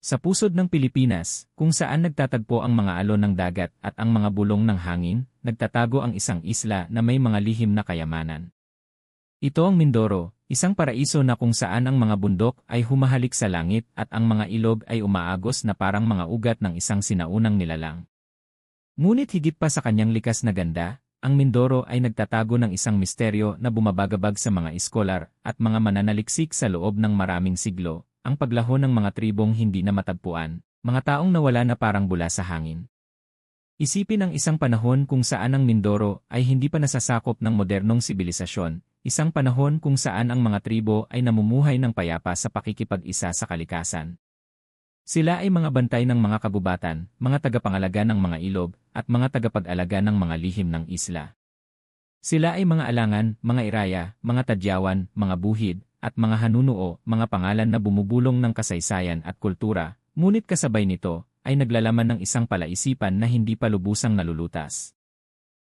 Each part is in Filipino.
Sa pusod ng Pilipinas, kung saan nagtatagpo ang mga alon ng dagat at ang mga bulong ng hangin, nagtatago ang isang isla na may mga lihim na kayamanan. Ito ang Mindoro, isang paraiso na kung saan ang mga bundok ay humahalik sa langit at ang mga ilog ay umaagos na parang mga ugat ng isang sinaunang nilalang. Ngunit higit pa sa kanyang likas na ganda, ang Mindoro ay nagtatago ng isang misteryo na bumabagabag sa mga iskolar at mga mananaliksik sa loob ng maraming siglo, ang paglaho ng mga tribong hindi na matagpuan, mga taong nawala na parang bula sa hangin. Isipin ang isang panahon kung saan ang Mindoro ay hindi pa nasasakop ng modernong sibilisasyon, isang panahon kung saan ang mga tribo ay namumuhay ng payapa sa pakikipag-isa sa kalikasan. Sila ay mga bantay ng mga kabubatan, mga tagapangalaga ng mga ilog, at mga tagapag-alaga ng mga lihim ng isla. Sila ay mga alangan, mga iraya, mga tadyawan, mga buhid, at mga hanunuo, mga pangalan na bumubulong ng kasaysayan at kultura, ngunit kasabay nito, ay naglalaman ng isang palaisipan na hindi pa lubusang nalulutas.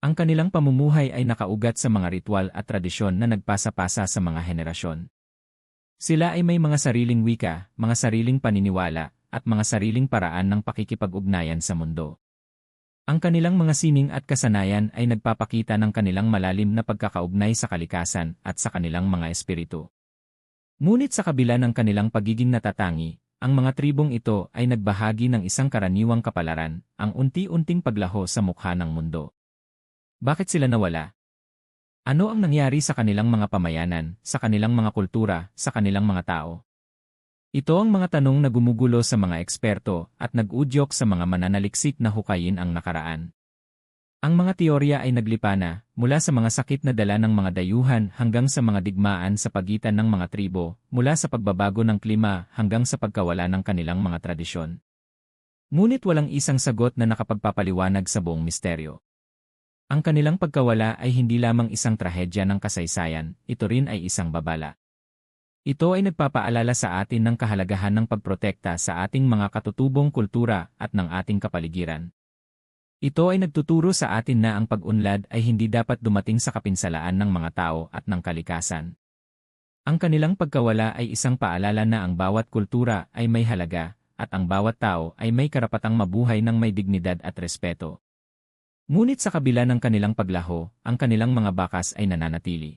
Ang kanilang pamumuhay ay nakaugat sa mga ritual at tradisyon na nagpasa-pasa sa mga henerasyon. Sila ay may mga sariling wika, mga sariling paniniwala, at mga sariling paraan ng pakikipag-ugnayan sa mundo. Ang kanilang mga sining at kasanayan ay nagpapakita ng kanilang malalim na pagkakaugnay sa kalikasan at sa kanilang mga espiritu. Ngunit sa kabila ng kanilang pagiging natatangi, ang mga tribong ito ay nagbahagi ng isang karaniwang kapalaran, ang unti-unting paglaho sa mukha ng mundo. Bakit sila nawala? Ano ang nangyari sa kanilang mga pamayanan, sa kanilang mga kultura, sa kanilang mga tao? Ito ang mga tanong na gumugulo sa mga eksperto at nag-udyok sa mga mananaliksik na hukayin ang nakaraan. Ang mga teorya ay naglipana, mula sa mga sakit na dala ng mga dayuhan hanggang sa mga digmaan sa pagitan ng mga tribo, mula sa pagbabago ng klima hanggang sa pagkawala ng kanilang mga tradisyon. Ngunit walang isang sagot na nakapagpapaliwanag sa buong misteryo. Ang kanilang pagkawala ay hindi lamang isang trahedya ng kasaysayan, ito rin ay isang babala. Ito ay nagpapaalala sa atin ng kahalagahan ng pagprotekta sa ating mga katutubong kultura at ng ating kapaligiran. Ito ay nagtuturo sa atin na ang pag-unlad ay hindi dapat dumating sa kapinsalaan ng mga tao at ng kalikasan. Ang kanilang pagkawala ay isang paalala na ang bawat kultura ay may halaga, at ang bawat tao ay may karapatang mabuhay ng may dignidad at respeto. Ngunit sa kabila ng kanilang paglaho, ang kanilang mga bakas ay nananatili.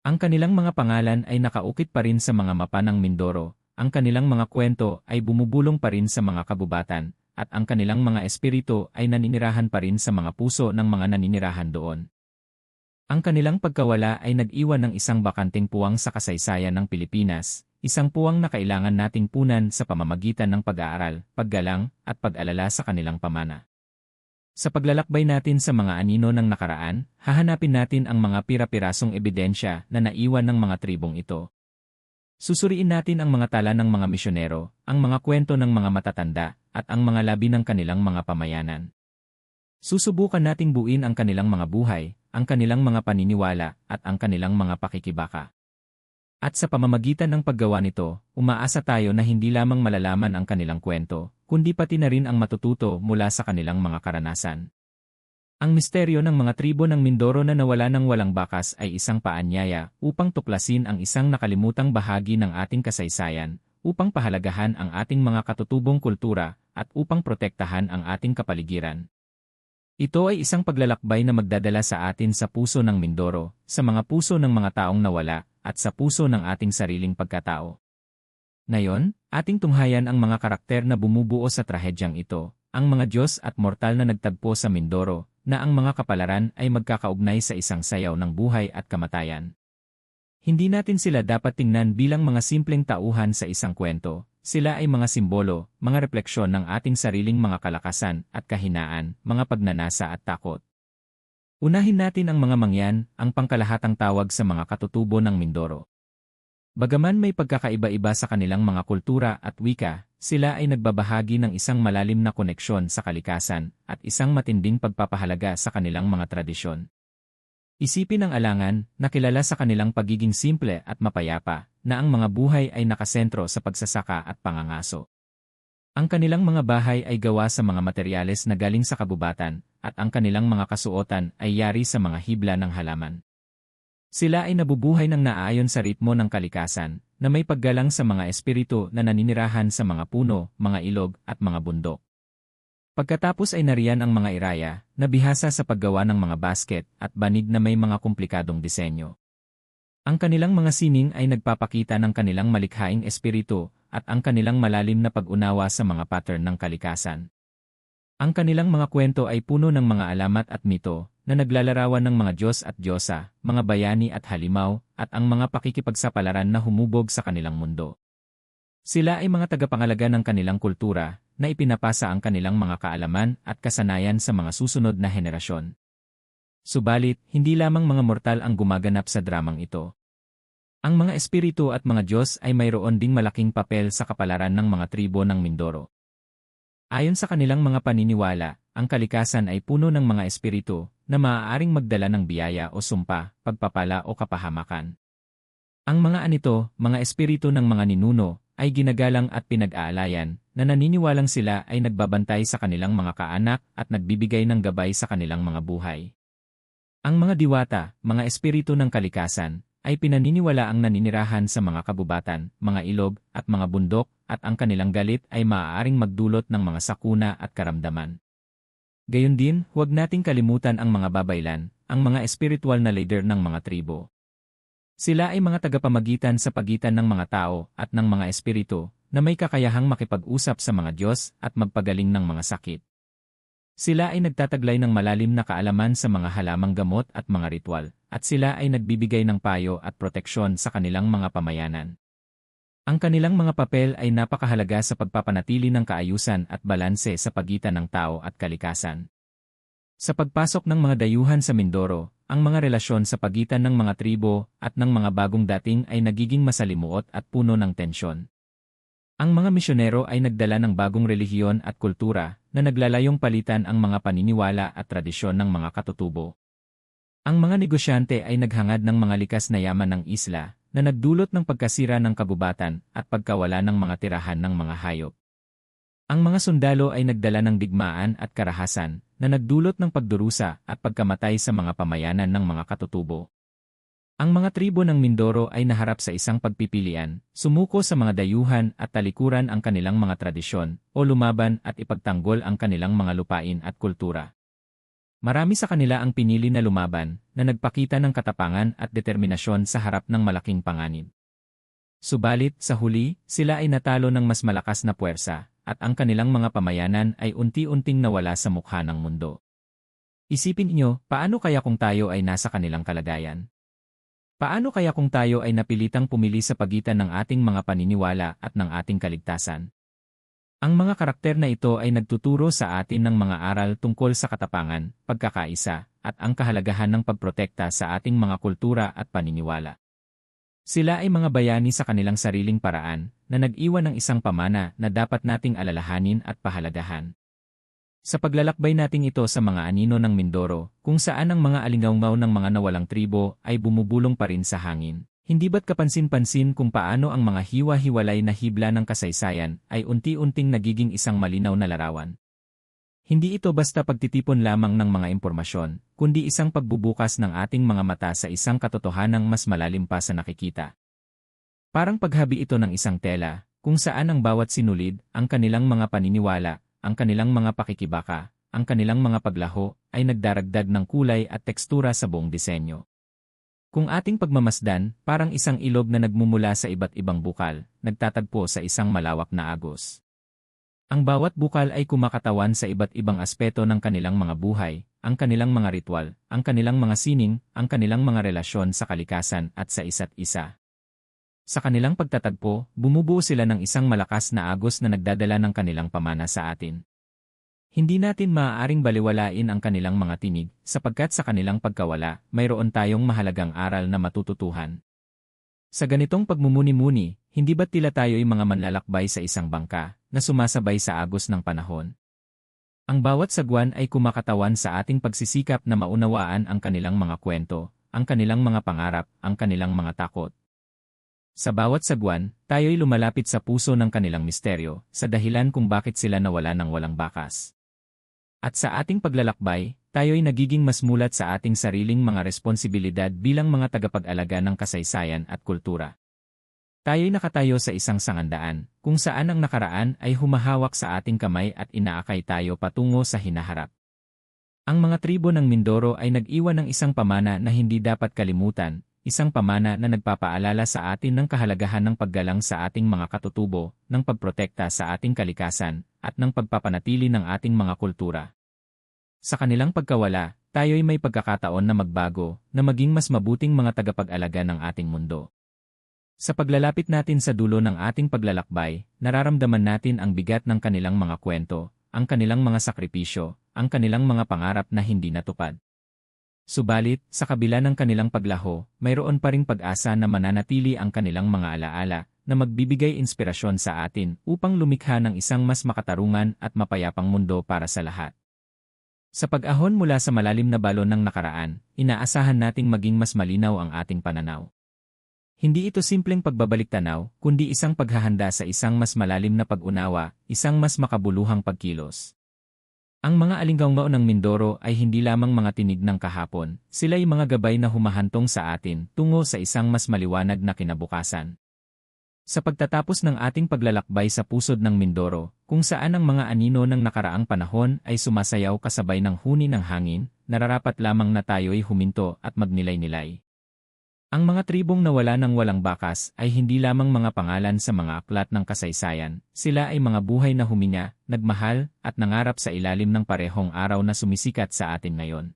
Ang kanilang mga pangalan ay nakaukit pa rin sa mga mapa ng Mindoro, ang kanilang mga kwento ay bumubulong pa rin sa mga kabubatan, at ang kanilang mga espiritu ay naninirahan pa rin sa mga puso ng mga naninirahan doon. Ang kanilang pagkawala ay nag-iwan ng isang bakanting puwang sa kasaysayan ng Pilipinas, isang puwang na kailangan nating punan sa pamamagitan ng pag-aaral, paggalang, at pag-alala sa kanilang pamana. Sa paglalakbay natin sa mga anino ng nakaraan, hahanapin natin ang mga pira-pirasong ebidensya na naiwan ng mga tribong ito. Susuriin natin ang mga tala ng mga misyonero, ang mga kwento ng mga matatanda, at ang mga labi ng kanilang mga pamayanan. Susubukan nating buin ang kanilang mga buhay, ang kanilang mga paniniwala, at ang kanilang mga pakikibaka. At sa pamamagitan ng paggawa nito, umaasa tayo na hindi lamang malalaman ang kanilang kwento, kundi pati na rin ang matututo mula sa kanilang mga karanasan. Ang misteryo ng mga tribo ng Mindoro na nawala ng walang bakas ay isang paanyaya upang tuklasin ang isang nakalimutang bahagi ng ating kasaysayan, upang pahalagahan ang ating mga katutubong kultura, at upang protektahan ang ating kapaligiran. Ito ay isang paglalakbay na magdadala sa atin sa puso ng Mindoro, sa mga puso ng mga taong nawala, at sa puso ng ating sariling pagkatao. Ngayon, ating tunghayan ang mga karakter na bumubuo sa trahedyang ito, ang mga Diyos at mortal na nagtagpo sa Mindoro, na ang mga kapalaran ay magkakaugnay sa isang sayaw ng buhay at kamatayan. Hindi natin sila dapat tingnan bilang mga simpleng tauhan sa isang kwento, sila ay mga simbolo, mga refleksyon ng ating sariling mga kalakasan at kahinaan, mga pagnanasa at takot. Unahin natin ang mga mangyan, ang pangkalahatang tawag sa mga katutubo ng Mindoro. Bagaman may pagkakaiba-iba sa kanilang mga kultura at wika, sila ay nagbabahagi ng isang malalim na koneksyon sa kalikasan at isang matinding pagpapahalaga sa kanilang mga tradisyon. Isipin ang alangan na kilala sa kanilang pagiging simple at mapayapa na ang mga buhay ay nakasentro sa pagsasaka at pangangaso. Ang kanilang mga bahay ay gawa sa mga materyales na galing sa kabubatan at ang kanilang mga kasuotan ay yari sa mga hibla ng halaman. Sila ay nabubuhay ng naayon sa ritmo ng kalikasan, na may paggalang sa mga espiritu na naninirahan sa mga puno, mga ilog, at mga bundok. Pagkatapos ay nariyan ang mga iraya, na bihasa sa paggawa ng mga basket at banig na may mga komplikadong disenyo. Ang kanilang mga sining ay nagpapakita ng kanilang malikhaing espiritu at ang kanilang malalim na pag-unawa sa mga pattern ng kalikasan. Ang kanilang mga kwento ay puno ng mga alamat at mito na naglalarawan ng mga Diyos at Diyosa, mga bayani at halimaw, at ang mga pakikipagsapalaran na humubog sa kanilang mundo. Sila ay mga tagapangalaga ng kanilang kultura na ipinapasa ang kanilang mga kaalaman at kasanayan sa mga susunod na henerasyon. Subalit, hindi lamang mga mortal ang gumaganap sa dramang ito. Ang mga espiritu at mga Diyos ay mayroon ding malaking papel sa kapalaran ng mga tribo ng Mindoro. Ayon sa kanilang mga paniniwala, ang kalikasan ay puno ng mga espiritu na maaaring magdala ng biyaya o sumpa, pagpapala o kapahamakan. Ang mga anito, mga espiritu ng mga ninuno, ay ginagalang at pinag-aalayan, na naniniwalang sila ay nagbabantay sa kanilang mga kaanak at nagbibigay ng gabay sa kanilang mga buhay. Ang mga diwata, mga espiritu ng kalikasan, ay pinaniniwala ang naninirahan sa mga kabubatan, mga ilog, at mga bundok, at ang kanilang galit ay maaaring magdulot ng mga sakuna at karamdaman. Gayon din, huwag nating kalimutan ang mga babaylan, ang mga espiritual na leader ng mga tribo. Sila ay mga tagapamagitan sa pagitan ng mga tao at ng mga espiritu na may kakayahang makipag-usap sa mga Diyos at magpagaling ng mga sakit. Sila ay nagtataglay ng malalim na kaalaman sa mga halamang gamot at mga ritual, at sila ay nagbibigay ng payo at proteksyon sa kanilang mga pamayanan. Ang kanilang mga papel ay napakahalaga sa pagpapanatili ng kaayusan at balanse sa pagitan ng tao at kalikasan. Sa pagpasok ng mga dayuhan sa Mindoro, ang mga relasyon sa pagitan ng mga tribo at ng mga bagong dating ay nagiging masalimuot at puno ng tensyon. Ang mga misyonero ay nagdala ng bagong relihiyon at kultura na naglalayong palitan ang mga paniniwala at tradisyon ng mga katutubo. Ang mga negosyante ay naghangad ng mga likas na yaman ng isla na nagdulot ng pagkasira ng kabubatan at pagkawala ng mga tirahan ng mga hayop. Ang mga sundalo ay nagdala ng digmaan at karahasan na nagdulot ng pagdurusa at pagkamatay sa mga pamayanan ng mga katutubo. Ang mga tribo ng Mindoro ay naharap sa isang pagpipilian, sumuko sa mga dayuhan at talikuran ang kanilang mga tradisyon, o lumaban at ipagtanggol ang kanilang mga lupain at kultura. Marami sa kanila ang pinili na lumaban, na nagpakita ng katapangan at determinasyon sa harap ng malaking panganib. Subalit, sa huli, sila ay natalo ng mas malakas na puwersa, at ang kanilang mga pamayanan ay unti-unting nawala sa mukha ng mundo. Isipin niyo, paano kaya kung tayo ay nasa kanilang kalagayan? Paano kaya kung tayo ay napilitang pumili sa pagitan ng ating mga paniniwala at ng ating kaligtasan? Ang mga karakter na ito ay nagtuturo sa atin ng mga aral tungkol sa katapangan, pagkakaisa, at ang kahalagahan ng pagprotekta sa ating mga kultura at paniniwala. Sila ay mga bayani sa kanilang sariling paraan, na nag-iwan ng isang pamana na dapat nating alalahanin at pahalagahan. Sa paglalakbay nating ito sa mga anino ng Mindoro, kung saan ang mga alingaungaw ng mga nawalang tribo ay bumubulong pa rin sa hangin, hindi ba't kapansin-pansin kung paano ang mga hiwa-hiwalay na hibla ng kasaysayan ay unti-unting nagiging isang malinaw na larawan? Hindi ito basta pagtitipon lamang ng mga impormasyon, kundi isang pagbubukas ng ating mga mata sa isang katotohanang mas malalim pa sa nakikita. Parang paghabi ito ng isang tela, kung saan ang bawat sinulid, ang kanilang mga paniniwala, ang kanilang mga pakikibaka, ang kanilang mga paglaho, ay nagdaragdag ng kulay at tekstura sa buong disenyo. Kung ating pagmamasdan, parang isang ilog na nagmumula sa iba't ibang bukal, nagtatagpo sa isang malawak na agos. Ang bawat bukal ay kumakatawan sa iba't ibang aspeto ng kanilang mga buhay, ang kanilang mga ritual, ang kanilang mga sining, ang kanilang mga relasyon sa kalikasan at sa isa't isa. Sa kanilang pagtatagpo, bumubuo sila ng isang malakas na agos na nagdadala ng kanilang pamana sa atin. Hindi natin maaaring baliwalain ang kanilang mga tinig, sapagkat sa kanilang pagkawala, mayroon tayong mahalagang aral na matututuhan. Sa ganitong pagmumuni-muni, hindi ba't tila tayo'y mga manlalakbay sa isang bangka, na sumasabay sa agos ng panahon? Ang bawat sagwan ay kumakatawan sa ating pagsisikap na maunawaan ang kanilang mga kwento, ang kanilang mga pangarap, ang kanilang mga takot. Sa bawat sagwan, tayo'y lumalapit sa puso ng kanilang misteryo, sa dahilan kung bakit sila nawala ng walang bakas. At sa ating paglalakbay, tayo'y nagiging mas mulat sa ating sariling mga responsibilidad bilang mga tagapag-alaga ng kasaysayan at kultura. Tayo'y nakatayo sa isang sangandaan, kung saan ang nakaraan ay humahawak sa ating kamay at inaakay tayo patungo sa hinaharap. Ang mga tribo ng Mindoro ay nag-iwan ng isang pamana na hindi dapat kalimutan, isang pamana na nagpapaalala sa atin ng kahalagahan ng paggalang sa ating mga katutubo, ng pagprotekta sa ating kalikasan, at ng pagpapanatili ng ating mga kultura. Sa kanilang pagkawala, tayo'y may pagkakataon na magbago, na maging mas mabuting mga tagapag-alaga ng ating mundo. Sa paglalapit natin sa dulo ng ating paglalakbay, nararamdaman natin ang bigat ng kanilang mga kwento, ang kanilang mga sakripisyo, ang kanilang mga pangarap na hindi natupad. Subalit, sa kabila ng kanilang paglaho, mayroon pa ring pag-asa na mananatili ang kanilang mga alaala na magbibigay inspirasyon sa atin upang lumikha ng isang mas makatarungan at mapayapang mundo para sa lahat. Sa pag-ahon mula sa malalim na balon ng nakaraan, inaasahan nating maging mas malinaw ang ating pananaw. Hindi ito simpleng pagbabalik tanaw, kundi isang paghahanda sa isang mas malalim na pag-unawa, isang mas makabuluhang pagkilos. Ang mga alinggaw ng Mindoro ay hindi lamang mga tinig ng kahapon, sila'y mga gabay na humahantong sa atin tungo sa isang mas maliwanag na kinabukasan. Sa pagtatapos ng ating paglalakbay sa pusod ng Mindoro, kung saan ang mga anino ng nakaraang panahon ay sumasayaw kasabay ng huni ng hangin, nararapat lamang na tayo'y huminto at magnilay-nilay. Ang mga tribong nawala ng walang bakas ay hindi lamang mga pangalan sa mga aklat ng kasaysayan, sila ay mga buhay na huminga, nagmahal, at nangarap sa ilalim ng parehong araw na sumisikat sa atin ngayon.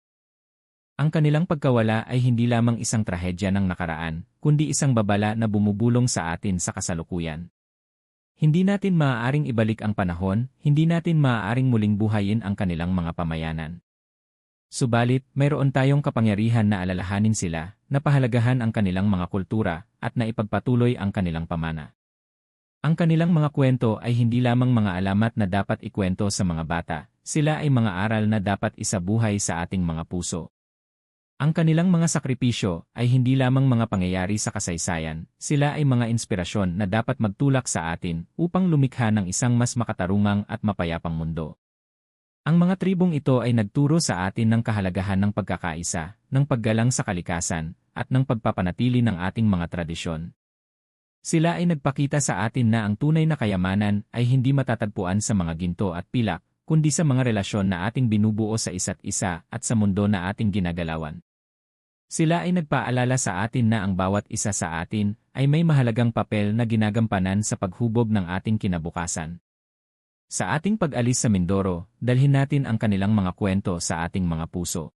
Ang kanilang pagkawala ay hindi lamang isang trahedya ng nakaraan, kundi isang babala na bumubulong sa atin sa kasalukuyan. Hindi natin maaaring ibalik ang panahon, hindi natin maaaring muling buhayin ang kanilang mga pamayanan. Subalit, mayroon tayong kapangyarihan na alalahanin sila, na pahalagahan ang kanilang mga kultura, at na ipagpatuloy ang kanilang pamana. Ang kanilang mga kwento ay hindi lamang mga alamat na dapat ikwento sa mga bata, sila ay mga aral na dapat isabuhay sa ating mga puso. Ang kanilang mga sakripisyo ay hindi lamang mga pangyayari sa kasaysayan, sila ay mga inspirasyon na dapat magtulak sa atin upang lumikha ng isang mas makatarungang at mapayapang mundo. Ang mga tribong ito ay nagturo sa atin ng kahalagahan ng pagkakaisa, ng paggalang sa kalikasan, at ng pagpapanatili ng ating mga tradisyon. Sila ay nagpakita sa atin na ang tunay na kayamanan ay hindi matatagpuan sa mga ginto at pilak, kundi sa mga relasyon na ating binubuo sa isa't isa at sa mundo na ating ginagalawan. Sila ay nagpaalala sa atin na ang bawat isa sa atin ay may mahalagang papel na ginagampanan sa paghubog ng ating kinabukasan. Sa ating pag-alis sa Mindoro, dalhin natin ang kanilang mga kwento sa ating mga puso.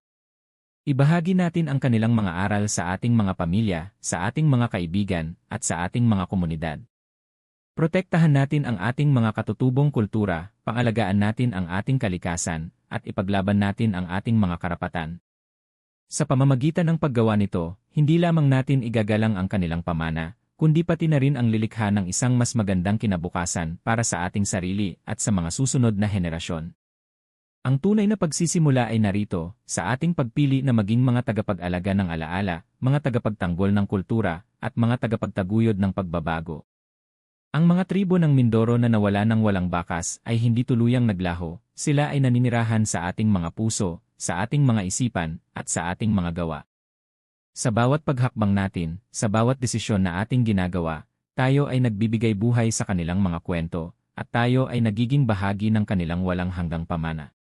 Ibahagi natin ang kanilang mga aral sa ating mga pamilya, sa ating mga kaibigan, at sa ating mga komunidad. Protektahan natin ang ating mga katutubong kultura, pangalagaan natin ang ating kalikasan, at ipaglaban natin ang ating mga karapatan. Sa pamamagitan ng paggawa nito, hindi lamang natin igagalang ang kanilang pamana, kundi pati na rin ang lilikha ng isang mas magandang kinabukasan para sa ating sarili at sa mga susunod na henerasyon. Ang tunay na pagsisimula ay narito, sa ating pagpili na maging mga tagapag-alaga ng alaala, mga tagapagtanggol ng kultura, at mga tagapagtaguyod ng pagbabago. Ang mga tribo ng Mindoro na nawala ng walang bakas ay hindi tuluyang naglaho, sila ay naninirahan sa ating mga puso, sa ating mga isipan, at sa ating mga gawa. Sa bawat paghakbang natin, sa bawat desisyon na ating ginagawa, tayo ay nagbibigay buhay sa kanilang mga kwento, at tayo ay nagiging bahagi ng kanilang walang hanggang pamana.